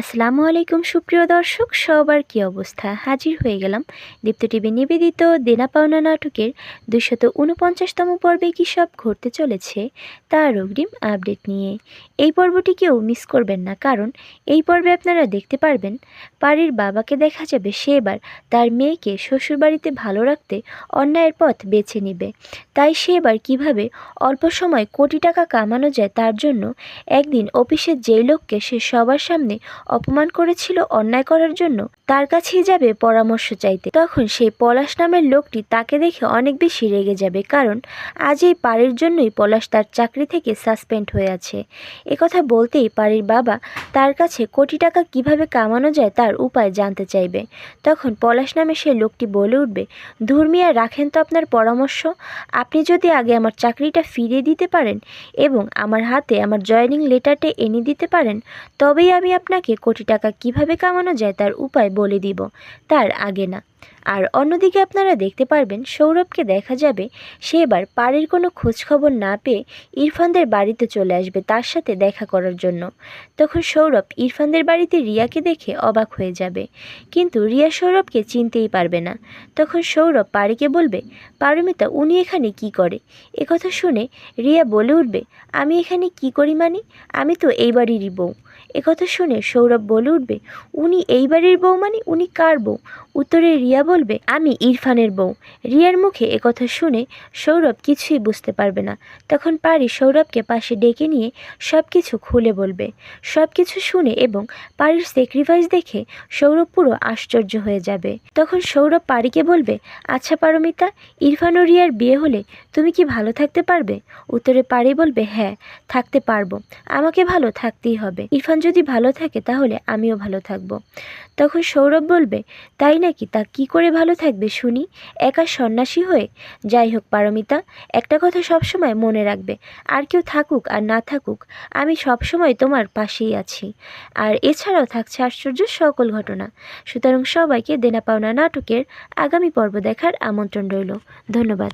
আসসালামু আলাইকুম, সুপ্রিয় দর্শক। সবার কী অবস্থা? হাজির হয়ে গেলাম দীপ্ত টিভি নিবেদিত দেনা পাওনা নাটকের দুশত উনপঞ্চাশতম পর্বে কী সব ঘটতে চলেছে তার অগ্রিম আপডেট নিয়ে। এই পর্বটি কেউ মিস করবেন না, কারণ এই পর্বে আপনারা দেখতে পারবেন পারির বাবাকে দেখা যাবে, সে এবার তার মেয়েকে শ্বশুরবাড়িতে ভালো রাখতে অন্যায়ের পথ বেছে নেবে। তাই সে এবার কীভাবে অল্প সময় কোটি টাকা কামানো যায় তার জন্য একদিন অফিসের যেই লোককে সে সবার সামনে অপমান করেছিল অন্যায় করার জন্য, তার কাছেই যাবে পরামর্শ চাইতে। তখন সেই পলাশ নামের লোকটি তাকে দেখে অনেক বেশি রেগে যাবে, কারণ আজ এই পাড়ির জন্যই পলাশ তার চাকরি থেকে সাসপেন্ড হয়ে আছে। একথা বলতেই পাড়ির বাবা তার কাছে কোটি টাকা কীভাবে কামানো যায় তার উপায় জানতে চাইবে। তখন পলাশ নামে সেই লোকটি বলে উঠবে ধর্মিয়া রাখেন তো আপনার পরামর্শ। আপনি যদি আগে আমার চাকরিটা ফিরিয়ে দিতে পারেন এবং আমার হাতে আমার জয়েনিং লেটারটা এনে দিতে পারেন, তবেই আমি আপনাকে কোটি টাকা কীভাবে কামানো যায় তার উপায় বলে দিব। তার আগে না। আর অন্যদিকে আপনারা দেখতে পারবেন সৌরভকে দেখা যাবে সে এবার পাড়ির কোনো খোঁজখবর না পেয়ে ইরফানদের বাড়িতে চলে আসবে তার সাথে দেখা করার জন্য। তখন সৌরভ ইরফানদের বাড়িতে রিয়াকে দেখে অবাক হয়ে যাবে। কিন্তু রিয়া সৌরভকে চিনতেই পারবে না। তখন সৌরভ পাড়িকে বলবে, পারমিতা, উনি এখানে কি করে? একথা শুনে রিয়া বলে উঠবে, আমি এখানে কি করি মানে? আমি তো এই বাড়িরই বউ। একথা শুনে সৌরভ বলে উঠবে, উনি এই বাড়ির বউ মানে? উনি কার বউ? উত্তরে রিয়া বলবে, আমি ইরফানের বউ। রিয়ার মুখে একথা শুনে সৌরভ কিছুই বুঝতে পারবে না। তখন পারি সৌরভকে পাশে ডেকে নিয়ে সব কিছু খুলে বলবে। সব কিছু শুনে এবং পারির স্যাক্রিফাইস দেখে সৌরভ পুরো আশ্চর্য হয়ে যাবে। তখন সৌরভ পারিকে বলবে আচ্ছা পারমিতা, ইরফান ও রিয়ার বিয়ে হলে তুমি কি ভালো থাকতে পারবে? উত্তরে পারি বলবে হ্যাঁ থাকতে পারব। আমাকে ভালো থাকতেই হবে। ইরফান যদি ভালো থাকে তাহলে আমিও ভালো থাকব। তখন সৌরভ বলবে, তাই নাকি? তা কি করে ভালো থাকবে শুনি? একা সন্ন্যাসী হয়ে? যাই হোক, পারমিতা, একটা কথা সবসময় মনে রাখবে। আর কেউ থাকুক আর না থাকুক, আমি সবসময় তোমার পাশেই আছি। আর এছাড়াও থাকছে আশ্চর্য সকল ঘটনা। সুতরাং সবাইকে দেনা পাওনা নাটকের আগামী পর্ব দেখার আমন্ত্রণ রইল। ধন্যবাদ।